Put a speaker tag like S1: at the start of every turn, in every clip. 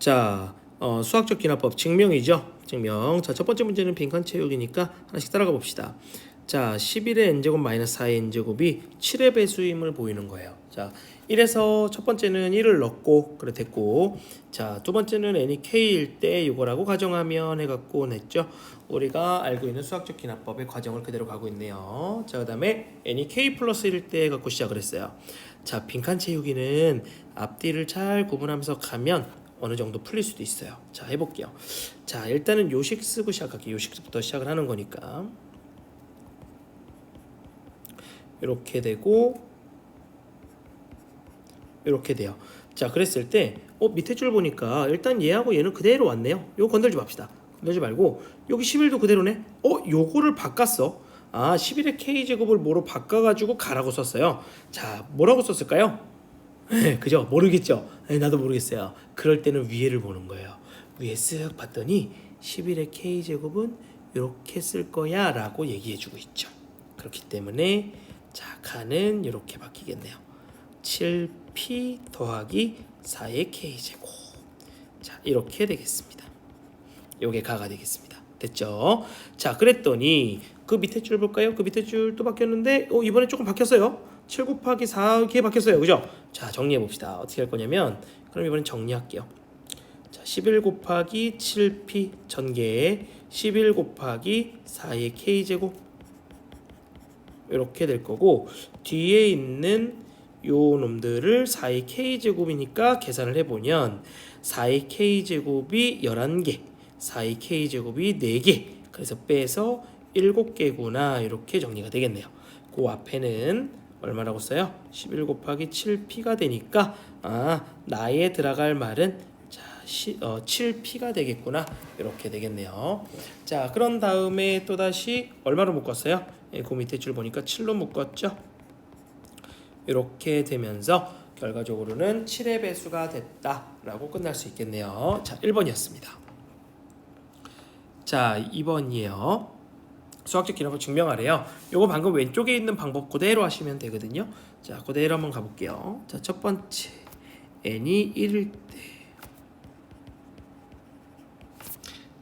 S1: 자, 어, 수학적 기납법 증명이죠. 증명. 자, 첫 번째 문제는 빈칸 채우기니까 하나씩 따라가 봅시다. 자, 11의 n제곱 마이너스 4의 n제곱이 7의 배수임을 보이는 거예요. 자, 1에서 첫 번째는 1을 넣고 그래 됐고 자, 두 번째는 n이 k일 때 이거라고 가정하면 해갖고 냈죠. 우리가 알고 있는 수학적 기납법의 과정을 그대로 가고 있네요. 자, 그 다음에 n이 k 플러스 1일 때 갖고 시작을 했어요. 자, 빈칸 채우기는 앞뒤를 잘 구분하면서 가면 어느 정도 풀릴 수도 있어요. 자, 해볼게요. 자, 일단은 요식 쓰고 시작할게요. 요식부터 시작을 하는 거니까. 이렇게 되고 이렇게 돼요. 자, 그랬을 때 어, 밑에 줄 보니까 일단 얘하고 얘는 그대로 왔네요. 요거 건들지 맙시다. 건들지 말고 여기 11도 그대로네. 어, 요거를 바꿨어. 아, 11의 k 제곱을 뭐로 바꿔 가지고 가라고 썼어요. 자, 뭐라고 썼을까요? 네, 그죠? 모르겠죠? 네, 나도 모르겠어요. 그럴 때는 위에를 보는 거예요. 위에 쓱 봤더니 11의 k 제곱은 이렇게 쓸 거야 라고 얘기해주고 있죠. 그렇기 때문에 자 가는 이렇게 바뀌겠네요. 7p 더하기 4의 k 제곱. 자 이렇게 되겠습니다. 요게 가가 되겠습니다. 됐죠? 자 그랬더니 그 밑에 줄 볼까요? 그 밑에 줄또 바뀌었는데 어, 이번에 조금 바뀌었어요. 7 곱하기 4 이렇게 바뀌었어요. 그죠? 자 정리해 봅시다. 어떻게 할 거냐면 그럼 이번엔 정리할게요. 자, 11 곱하기 7p 전개에 11 곱하기 4의 k 제곱 이렇게 될 거고 뒤에 있는 요 놈들을 4의 k 제곱이니까 계산을 해보면 4의 k 제곱이 11개, 4의 k 제곱이 4개. 그래서 빼서 7개구나 이렇게 정리가 되겠네요. 그 앞에는 얼마라고 써요? 11 곱하기 7p가 되니까 아 나에 들어갈 말은 자, 시, 어, 7p가 되겠구나 이렇게 되겠네요. 자 그런 다음에 또 다시 얼마로 묶었어요? 예, 그 밑에 줄 보니까 7로 묶었죠. 이렇게 되면서 결과적으로는 7의 배수가 됐다라고 끝날 수 있겠네요. 자 1번이었습니다. 자 2번이에요. 수학적 기록을 증명하래요. 요거 방금 왼쪽에 있는 방법 그대로 하시면 되거든요. 자, 그대로 한번 가볼게요. 자, 첫 번째 n이 1일 때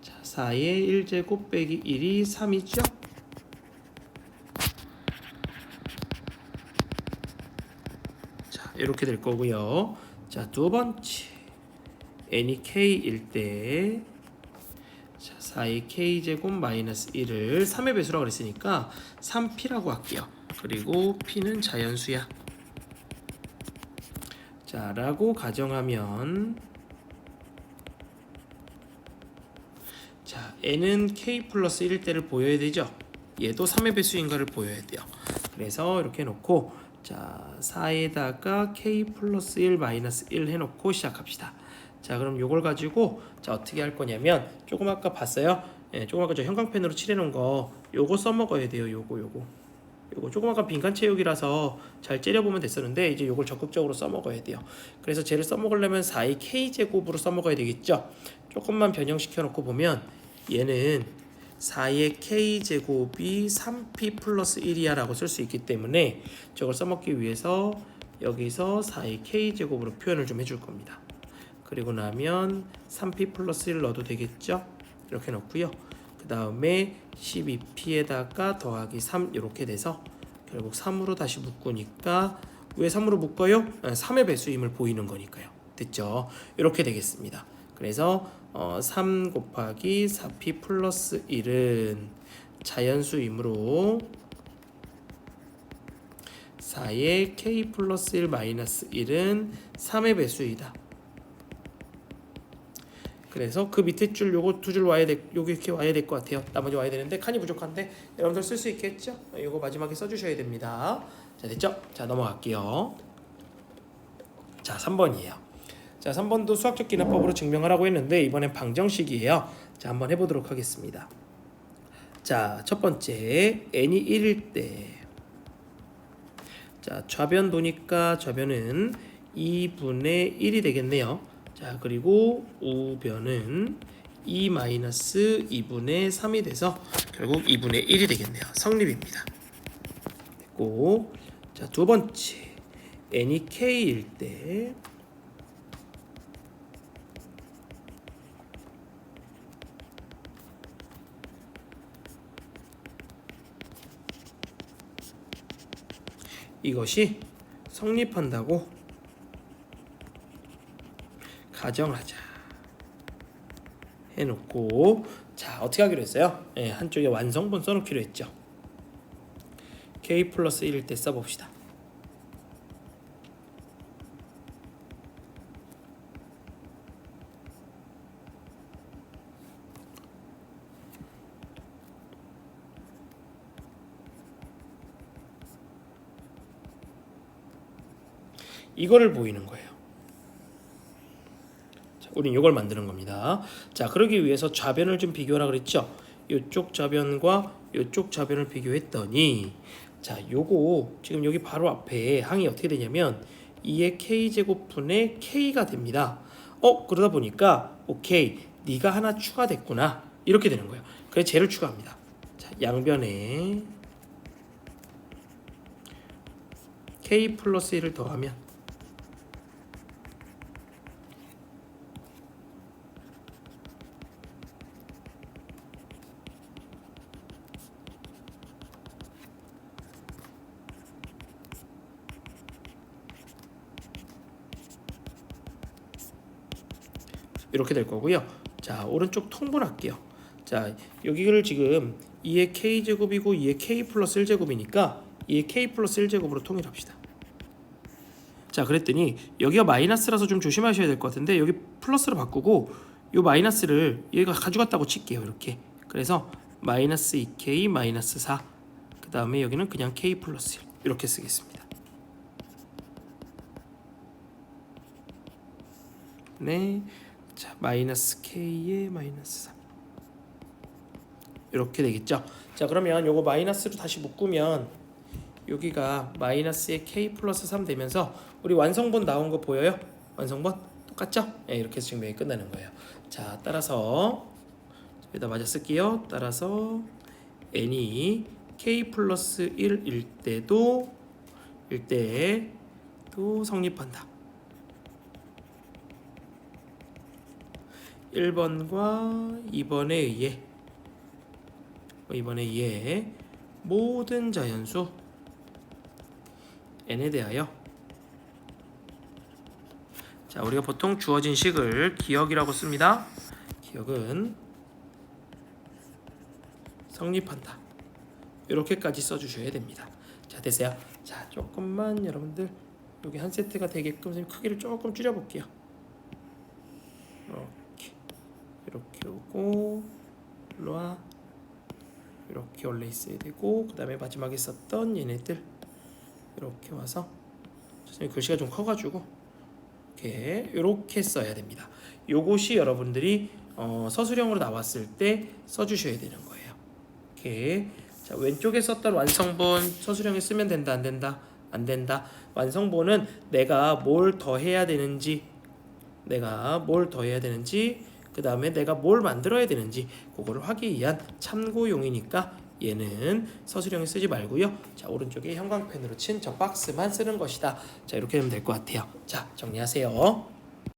S1: 자, 4의 1제곱 빼기 1이 3이죠? 자, 이렇게 될 거고요. 자, 두 번째 n이 k일 때 자, 4의 k 제곱 마이너스 1을 3의 배수라고 그랬으니까 3p라고 할게요. 그리고 p는 자연수야. 자, 라고 가정하면 자, n은 k 플러스 1일 때를 보여야 되죠. 얘도 3의 배수인가를 보여야 돼요. 그래서 이렇게 해놓고 자, 4에다가 k 플러스 1 마이너스 1 해놓고 시작합시다. 자 그럼 요걸 가지고 자 어떻게 할 거냐면 조금 아까 봤어요? 예, 조금 아까 저 형광펜으로 칠해놓은 거 요거 써먹어야 돼요 요거 요거. 요거 조금 아까 빈칸 채우기라서 잘 째려보면 됐었는데 이제 요걸 적극적으로 써먹어야 돼요. 그래서 쟤를 써먹으려면 4의 k제곱으로 써먹어야 되겠죠? 조금만 변형시켜 놓고 보면 얘는 4의 k제곱이 3p 플러스 1이야 라고 쓸 수 있기 때문에 저걸 써먹기 위해서 여기서 4의 k제곱으로 표현을 좀 해줄 겁니다 그리고 나면 3p 플러스 1 넣어도 되겠죠? 이렇게 넣고요. 그 다음에 12p에다가 더하기 3 이렇게 돼서 결국 3으로 다시 묶으니까 왜 3으로 묶어요? 3의 배수임을 보이는 거니까요. 됐죠? 이렇게 되겠습니다. 그래서 어, 3 곱하기 4p 플러스 1은 자연수이므로 4의 k 플러스 1 마이너스 1은 3의 배수이다. 그래서 그 밑에 줄 요거 두 줄 와야 돼 요게 이렇게 와야 될 것 같아요. 나머지 와야 되는데 칸이 부족한데 여러분들 쓸 수 있겠죠? 요거 마지막에 써주셔야 됩니다. 자 됐죠? 자 넘어갈게요. 자 3번이에요. 자 3번도 수학적 기납법으로 증명하라고 했는데 이번엔 방정식이에요. 자 한번 해보도록 하겠습니다. 자 첫 번째. N이 1일 때자 좌변 도니까 좌변은 2분의 1이 되겠네요 자, 그리고 5변은 2-2분의 3이 돼서 결국 2분의 1이 되겠네요. 성립입니다. 됐고 자, 두 번째. n이 k일 때 이것이 성립한다고 가정하자. 해놓고 자 어떻게 하기로 했어요? 예, 한쪽에 완성본 써놓기로 했죠. k 플러스 1일 때 써봅시다. 이거를 보이는 거예요. 자, 우린 이걸 만드는 겁니다. 자, 그러기 위해서 좌변을 좀 비교하라 그랬죠. 이쪽 좌변과 이쪽 좌변을 비교했더니 자, 요거 지금 여기 바로 앞에 항이 어떻게 되냐면 2의 k 제곱분의 k가 됩니다. 어, 그러다 보니까 오케이. 네가 하나 추가됐구나. 이렇게 되는 거예요. 그래서 쟤를 추가합니다. 자, 양변에 k 플러스 1을 더하면 이렇게 될 거고요. 자 오른쪽 통분할게요. 자 여기를 지금 2의 k 제곱이고 2의 k 플러스 1 제곱이니까 2의 k 플러스 1 제곱으로 통일합시다. 자 그랬더니 여기가 마이너스라서 좀 조심하셔야 될 것 같은데 여기 플러스로 바꾸고 요 마이너스를 얘가 가져갔다고 칠게요 이렇게 그래서 마이너스 2k 마이너스 4 그 다음에 여기는 그냥 k 플러스 1 이렇게 쓰겠습니다 네, 자 마이너스 k에 마이너스 3 이렇게 되겠죠 자 그러면 요거 마이너스로 다시 묶으면 여기가 마이너스의 k 플러스 3 되면서 우리 완성본 나온 거 보여요? 완성본 똑같죠? 네, 이렇게 해서 여기 끝나는 거예요. 자, 따라서 여기다 맞아 쓸게요. 따라서 n이 k 플러스 1일 때도 일 때도 성립한다. 1번과 2번에 의해 2번에 의해 모든 자연수 n에 대하여 자 우리가 보통 주어진 식을 기억이라고 씁니다. 기억은 성립한다. 이렇게까지 써주셔야 됩니다. 자 됐어요. 자 조금만 여러분들 여기 한 세트가 되게끔 크기를 조금 줄여볼게요. 이 렇게 이렇게 오고 일로 와 이렇게 원래 있어야 되고 그 다음에 마지막에 썼던 얘네들 이렇게 와서 선생님 글씨가 좀 커가지고 이렇게 이렇게 써야 됩니다. 요것이 여러분들이 어, 서술형으로 나왔을 때 써주셔야 되는 거예요. 이렇게 자 왼쪽에 썼던 완성본 서술형에 쓰면 된다 안 된다 안 된다. 완성본은 내가 뭘 더 해야 되는지 내가 뭘 더 해야 되는지 그 다음에 내가 뭘 만들어야 되는지 그거를 하기 위한 참고용이니까 얘는 서술형에 쓰지 말고요. 자 오른쪽에 형광펜으로 친 저 박스만 쓰는 것이다. 자 이렇게 하면 될 것 같아요. 자 정리하세요.